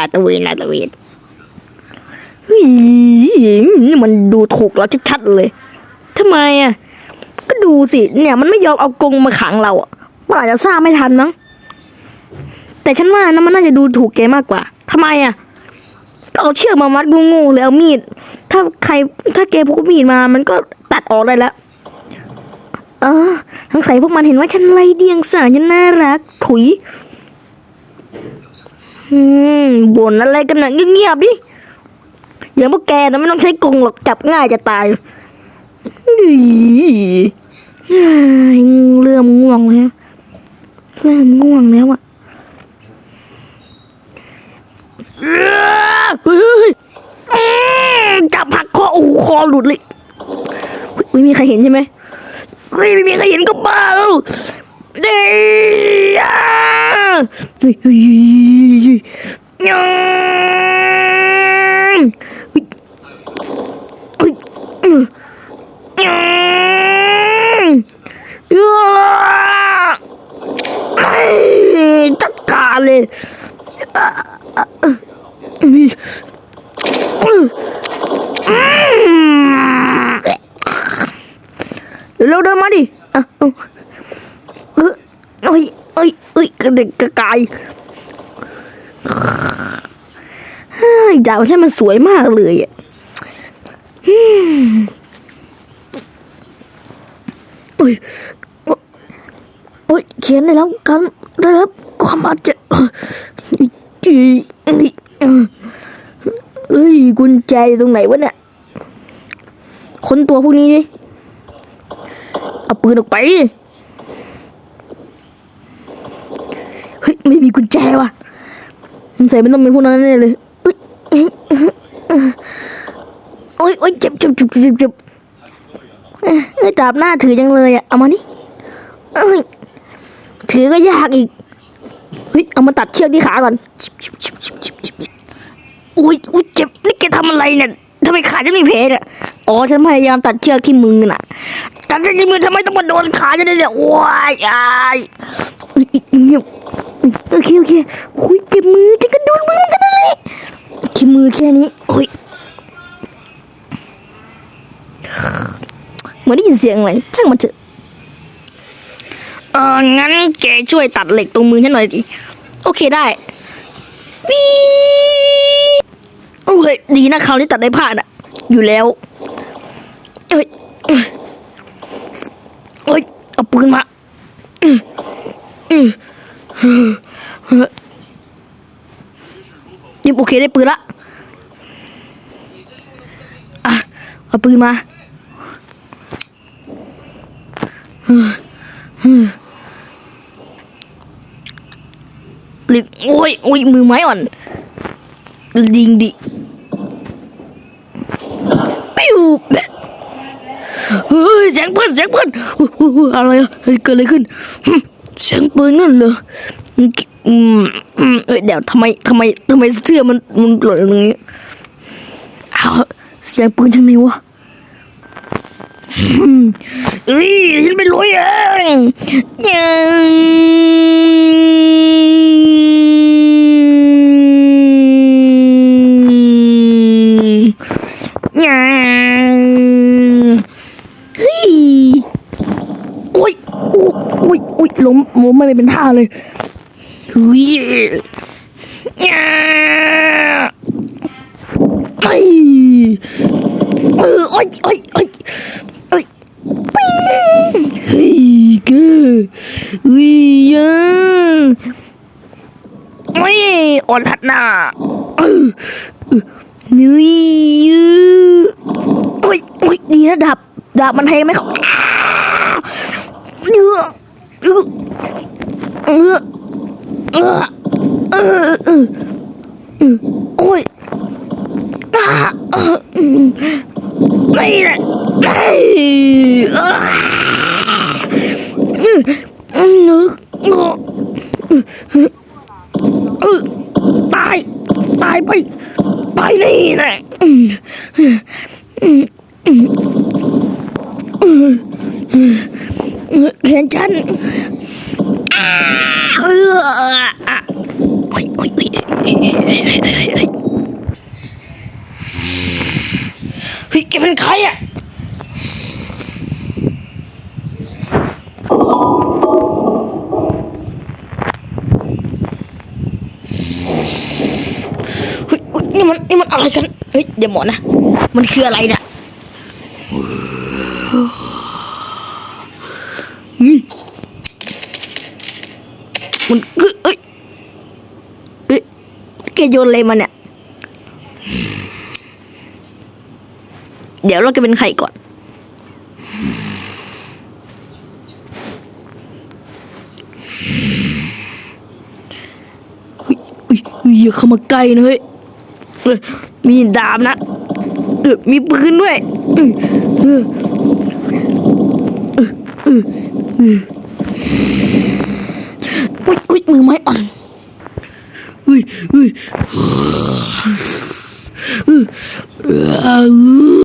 ลาตระเวนลาตระเวนเฮ้ยนี่มันดูถูกเราชัดๆเลยทำไมอะ ก็ดูสิ เนี่ย มันไม่ยอมเอากรงมาขังเราอะมันอาจจะสร้างไม่ทันมั้งแต่ฉันว่านะมันน่าจะดูถูกแกมากกว่าทำไมอะก็เอาเชือกมามัดงูๆเลยเอามีด ถ้าใคร ถ้าแกพกมีดมา มันก็ตัดออกได้แล้วเออสงใสัยพวกมันเห็นว่าฉันไรเดียงสาฉันน่ารัก ถุย อืมบ่นอะไรกันนะเงียบๆดิอย่างพวกแกนะไม่ต้องใช้กรงหรอกจับง่ายจะตายดีเริ่มง่วงแล้วเริ่มง่วงแล้วอะจับหักคอโอ้โหคอหลุดเลยไม่มีใครเห็นใช่ไหมไม่มีใครเห็นก็บ้าแล้ว เด้ยอะเฮ้ยเฮ้ย เอ้ยเอ้ยเอ้ยเอ้ยกระเด็กกระกายเฮ้ยดาวใช่มันสวยมากเลยอะอุ้ยโอ้ยเขียนได้แล้วกันได้รับความบาดเจ็บจีนี่เอ้ยกุญแจอยู่ตรงไหนวะเนี่ยค้นตัวพวกนี้ดิ เอาปืนออกไป เฮ้ยไม่มีกุญแจว่ะสงสัยมันต้องเป็นพวกนั้นแน่เลยเอ้ยเอ้ยเอ้ยเอ้ยโอ้ยโอ้ยเจ็บเจ็บเจ็บเจ็บเจ็บเอ้ยเอ้ยดาบหน้าถือจังเลยอะเอามานี่เอ้ยถือก็ยากอีกเฮ้ยเอามาตัดเชือกที่ขาก่อนอุ้ยอุ้ยเจ็บนี่แกทำอะไรเนี่ยทำไมขาฉันมีแผลเนี่ยอ๋อฉันพยายามตัดเชือกที่มือน่ะตัดเชือกที่มือทำไมต้องมาโดนขาฉันด้เนี่ยโอ้ยอายอุ๊ยเงียบ โอเคโอเคคุยเจ็บมือจะกระโดนมือกันนั่นแหละแค่มือแค่นี้โอ้ยเหมือนได้ยินเสียงอะไรช่างมันเถอะเอองั้นแกช่วยตัดเหล็กตรงมือฉันหน่อยดิโอเคได้ปี๊ดโอเคดีนะคราวนี้ตัดได้ผ่านอะอยู่แล้วเอ้ยเอ้ยเอาปืนมา ยิบโอเคได้ปืนละอะเอาปืนมาหรือโอ้ยโอ้ยมือไม้อ่อนดิงดิปิ้วแบะเฮ้ยเสียงปืนเสียงปืนเฮ้ยเฮ้ยเฮ้ยอะไรอะเกิดอะไรขึ้น เสียงปืนนั่นเหรออืมอืมอืมเอ้ยเดี๋ยวทำไมทำไมทำไมเสื้อมันมันหล่นอย่างนี้เอาเสียงปืนจังไหนวะอืมเอ้ยฉันไม่รู้เองยังเฮ้ยโอ้ยโอ้ยโอ้ยโอ้ย ล้มล้มไม่เป็นท่าเลยเฮ้ยยังไอ้เออโอ้ยโอ้ยโอ้ยโอ้ยปิ้งเฮ้ยกอเฮ้ยยังโอ้ยอ่อนหัดหน้าเออเออนี่โอ้ยโอ้ยดีนะดาบดาบมันแทงไหมครับเออเออ เออเออเออเออเออโอ้ยอ่าเอออืมนี่แหละเฮ้ยอ่าอืมอืมนึกเออตาย ตายไป ตายนี่แหละ อืมอืมอืมอืมอืมแขนฉันอ้าเอออะเฮ้อ้ยโอ้ยโอ้ยเฮ้ยเฮ้ยเฮ้ยเฮ้ยเฮ้ยเฮ้ยเฮ้ยแกเป็นใครอะเฮ้ยอุ๊ยนี่มันนี่มันอะไรกัน เฮ้ยเดี๋ยวหมอนะ มันคืออะไรเนี่ยเฮ้ย มันเอ้ยเอ้ยแกโยนอะไรมาเนี่ย เดี๋ยวเราจะเป็นใครก่อนเฮ้ยเฮ้ยเฮ้ยอย่าเข้ามาใกล้นะเฮ้ยมีดาบนะมีปืนด้วยออเออเอ อุ้ยอุ้ยมือไม้อ่อนอุ้ยอุ้ยอ